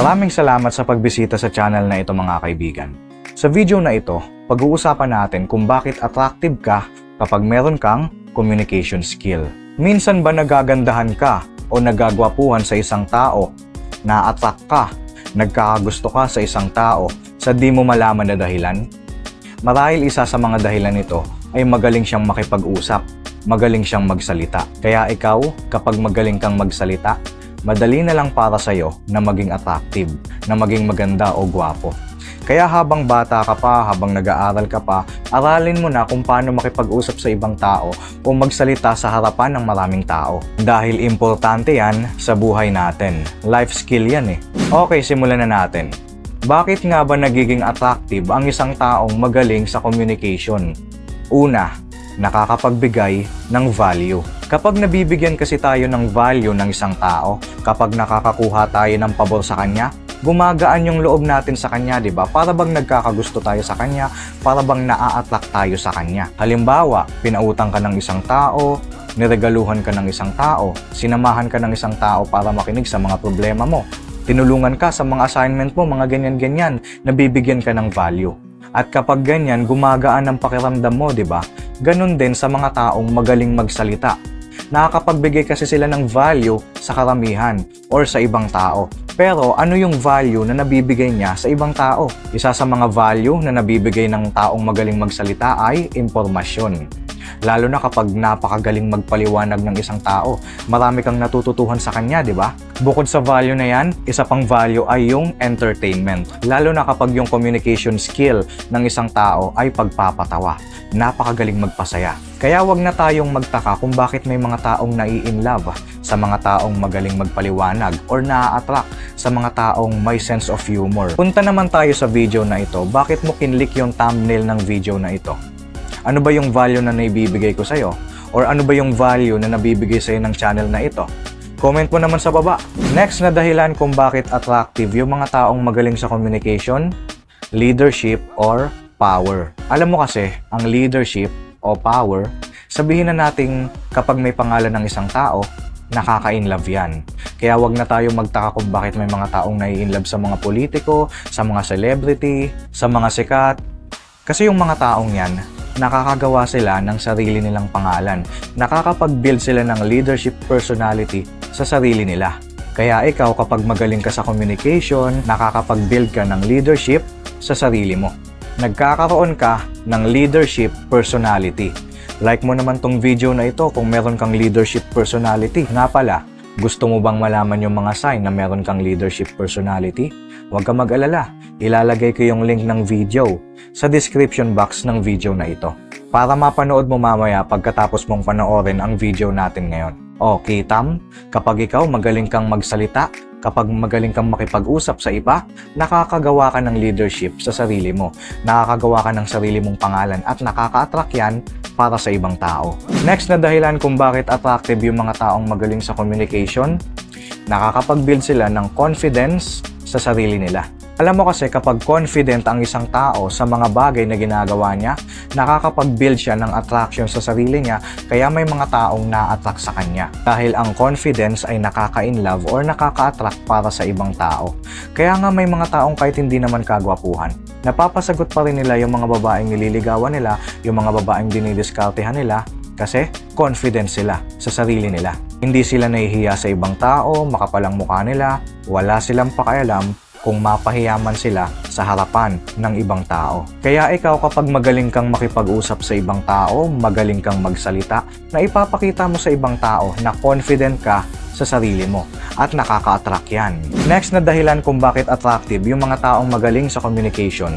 Maraming salamat sa pagbisita sa channel na ito mga kaibigan. Sa video na ito, pag-uusapan natin kung bakit attractive ka kapag meron kang communication skill. Minsan ba nagagandahan ka o nagagwapuhan sa isang tao, na-attract ka, nagkakagusto ka sa isang tao sa di mo malaman na dahilan? Marahil isa sa mga dahilan nito ay magaling siyang makipag-usap, magaling siyang magsalita. Kaya ikaw, kapag magaling kang magsalita, madali na lang para sa'yo na maging attractive, na maging maganda o gwapo. Kaya habang bata ka pa, habang nag-aaral ka pa, aralin mo na kung paano makipag-usap sa ibang tao o magsalita sa harapan ng maraming tao. Dahil importante yan sa buhay natin. Life skill yan eh. Okay, simulan na natin. Bakit nga ba nagiging attractive ang isang taong magaling sa communication? Una, nakakapagbigay ng value. Kapag nabibigyan kasi tayo ng value ng isang tao, kapag nakakakuha tayo ng pabor sa kanya, gumagaan yung loob natin sa kanya, di ba? Para bang nagkakagusto tayo sa kanya, para bang naa-attract tayo sa kanya. Halimbawa, pinautang ka ng isang tao, niregaluhan ka ng isang tao, sinamahan ka ng isang tao para makinig sa mga problema mo, tinulungan ka sa mga assignment mo, mga ganyan-ganyan, nabibigyan ka ng value. At kapag ganyan, gumagaan ang pakiramdam mo, di ba? Ganon din sa mga taong magaling magsalita. Nakakapagbigay kasi sila ng value sa karamihan or sa ibang tao. Pero ano yung value na nabibigay niya sa ibang tao? Isa sa mga value na nabibigay ng taong magaling magsalita ay impormasyon. Lalo na kapag napakagaling magpaliwanag ng isang tao, marami kang natututuhan sa kanya, di ba? Bukod sa value na yan, isa pang value ay yung entertainment. Lalo na kapag yung communication skill ng isang tao ay pagpapatawa. Napakagaling magpasaya. Kaya wag na tayong magtaka kung bakit may mga taong nai-inlove sa mga taong magaling magpaliwanag or na-attract sa mga taong may sense of humor. Punta naman tayo sa video na ito. Bakit mo kinlik yung thumbnail ng video na ito? Ano ba yung value na naibibigay ko sa'yo? Or ano ba yung value na nabibigay sa'yo ng channel na ito? Comment mo naman sa baba. Next na dahilan kung bakit attractive yung mga taong magaling sa communication, leadership, or power. Alam mo kasi, ang leadership o power, sabihin na nating kapag may pangalan ng isang tao, nakaka-inlove yan. Kaya wag na tayo magtaka kung bakit may mga taong nai-inlove sa mga politiko, sa mga celebrity, sa mga sikat. Kasi yung mga taong yan, nakakagawa sila ng sarili nilang pangalan. Nakakapag-build sila ng leadership personality sa sarili nila. Kaya ikaw kapag magaling ka sa communication, nakakapag-build ka ng leadership sa sarili mo. Nagkakaroon ka ng leadership personality. Like mo naman tong video na ito kung meron kang leadership personality. Nga pala, gusto mo bang malaman yung mga sign na meron kang leadership personality? Huwag ka mag-alala. Ilalagay ko yung link ng video sa description box ng video na ito para mapanood mo mamaya pagkatapos mong panoorin ang video natin ngayon. Okay, Tam, kapag ikaw magaling kang magsalita, kapag magaling kang makipag-usap sa iba, nakakagawa ka ng leadership sa sarili mo. Nakakagawa ka ng sarili mong pangalan at nakaka-attract yan para sa ibang tao. Next na dahilan kung bakit attractive yung mga taong magaling sa communication, nakakapag-build sila ng confidence sa sarili nila. Alam mo kasi kapag confident ang isang tao sa mga bagay na ginagawa niya, nakakapag-build siya ng attraction sa sarili niya kaya may mga taong na-attract sa kanya. Dahil ang confidence ay nakaka-inlove or nakaka-attract para sa ibang tao. Kaya nga may mga taong kahit hindi naman kagwapuhan, napapasagot pa rin nila yung mga babaeng nililigawan nila, yung mga babaeng dinidiskartehan nila, kasi confident sila sa sarili nila. Hindi sila nahihiya sa ibang tao, makapalang mukha nila, wala silang pakialam kung mapahiyaman sila sa harapan ng ibang tao. Kaya ikaw kapag magaling kang makipag-usap sa ibang tao, magaling kang magsalita, na ipapakita mo sa ibang tao na confident ka sa sarili mo at nakaka-attract yan. Next na dahilan kung bakit attractive yung mga taong magaling sa communication.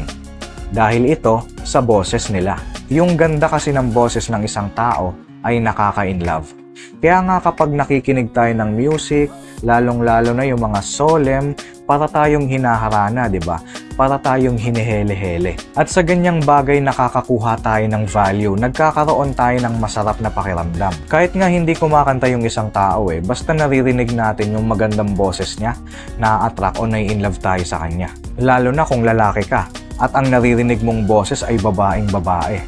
Dahil ito sa boses nila. Yung ganda kasi ng boses ng isang tao ay nakaka-inlove. Kaya nga kapag nakikinig tayo ng music, lalong-lalo na yung mga solemn, para tayong hinaharana, di ba? Para tayong hinihele-hele. At sa ganyang bagay nakakakuha tayo ng value, nagkakaroon tayo ng masarap na pakiramdam. Kahit nga hindi kumakanta yung isang tao eh, basta naririnig natin yung magandang boses niya, na-attract o nai-inlove tayo sa kanya. Lalo na kung lalaki ka, at ang naririnig mong boses ay babaeng babae.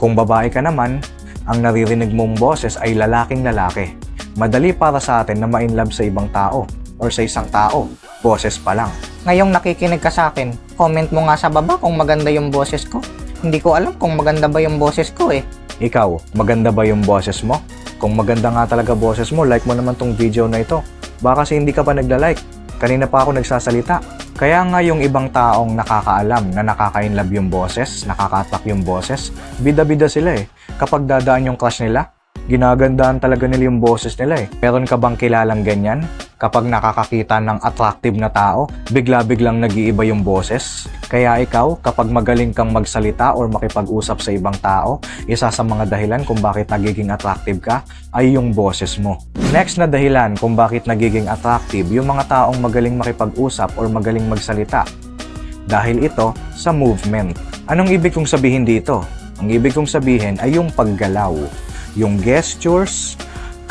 Kung babae ka naman, ang naririnig mong boses ay lalaking lalaki. Madali para sa atin na ma-inlove sa ibang tao or sa isang tao, boses pa lang. Ngayong nakikinig ka sa akin, comment mo nga sa baba kung maganda yung boses ko. Hindi ko alam kung maganda ba yung boses ko eh. Ikaw, maganda ba yung boses mo? Kung maganda nga talaga boses mo, like mo naman tong video na ito. Baka kasi hindi ka pa nagla-like. Kanina pa ako nagsasalita. Kaya nga yung ibang taong nakakaalam na nakaka-inlove yung boses, nakaka-attack yung boses, bida-bida sila eh. Kapag dadaan yung crush nila, ginagandaan talaga nila yung boses nila eh. Meron ka bang kilalang ganyan? Kapag nakakakita ng attractive na tao, bigla-biglang nag-iiba yung boses. Kaya ikaw, kapag magaling kang magsalita or makipag-usap sa ibang tao, isa sa mga dahilan kung bakit nagiging attractive ka ay yung boses mo. Next na dahilan kung bakit nagiging attractive yung mga taong magaling makipag-usap or magaling magsalita. Dahil ito sa movement. Anong ibig kong sabihin dito? Ang ibig kong sabihin ay yung paggalaw, yung gestures,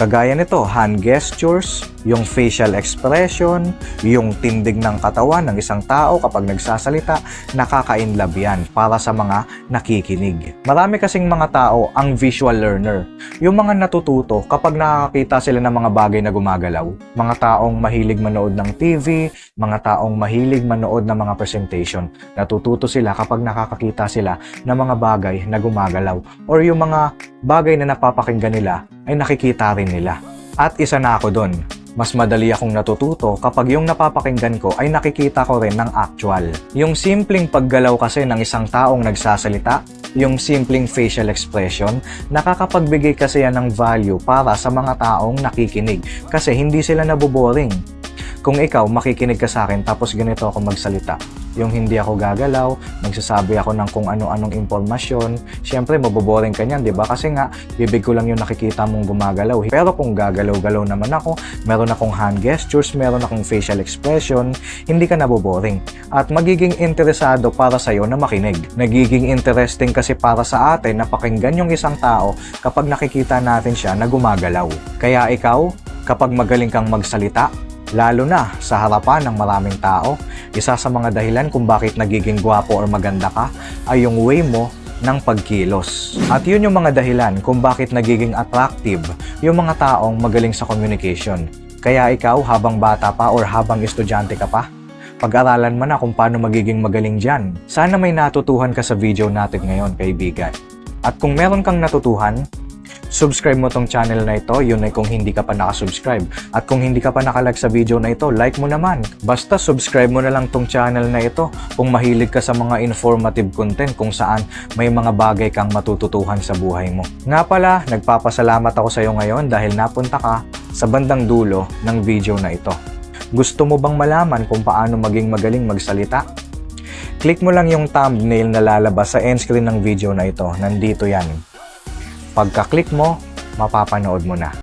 kagaya nito, hand gestures, yung facial expression, yung tindig ng katawan ng isang tao kapag nagsasalita, nakaka-inlove yan para sa mga nakikinig. Marami kasing mga tao ang visual learner. Yung mga natututo kapag nakakita sila ng mga bagay na gumagalaw. Mga taong mahilig manood ng TV, mga taong mahilig manood ng mga presentation. Natututo sila kapag nakakakita sila ng mga bagay na gumagalaw or yung mga bagay na napapakinggan nila ay nakikita rin nila. At isa na ako doon. Mas madali akong natututo kapag yung napapakinggan ko ay nakikita ko rin ng actual. Yung simpleng paggalaw kasi ng isang taong nagsasalita, yung simpleng facial expression, nakakapagbigay kasi yan ng value para sa mga taong nakikinig kasi hindi sila naboboring. Kung ikaw, makikinig ka sa akin tapos ganito ako magsalita, yung hindi ako gagalaw, nagsasabi ako ng kung ano-anong impormasyon, syempre maboboring ka niyan, di ba? Kasi nga, bibig ko lang yung nakikita mong gumagalaw. Pero kung gagalaw-galaw naman ako, meron akong hand gestures, meron akong facial expression, hindi ka naboboring. At magiging interesado para sa'yo na makinig. Nagiging interesting kasi para sa atin na pakinggan yung isang tao kapag nakikita natin siya na gumagalaw. Kaya ikaw, kapag magaling kang magsalita, lalo na sa harapan ng maraming tao, isa sa mga dahilan kung bakit nagiging gwapo or maganda ka ay yung way mo ng pagkilos. At yun yung mga dahilan kung bakit nagiging attractive yung mga taong magaling sa communication. Kaya ikaw, habang bata pa or habang estudyante ka pa, pag-aralan mo na kung paano magiging magaling dyan. Sana may natutuhan ka sa video natin ngayon, kaibigan. At kung meron kang natutuhan, subscribe mo tong channel na ito, yun ay kung hindi ka pa nakasubscribe. At kung hindi ka pa nakalag sa video na ito, like mo naman. Basta subscribe mo na lang tong channel na ito kung mahilig ka sa mga informative content kung saan may mga bagay kang matututuhan sa buhay mo. Nga pala, nagpapasalamat ako sa iyo ngayon dahil napunta ka sa bandang dulo ng video na ito. Gusto mo bang malaman kung paano maging magaling magsalita? Click mo lang yung thumbnail na lalabas sa end screen ng video na ito. Nandito yan. Pagka-click mo, mapapanood mo na.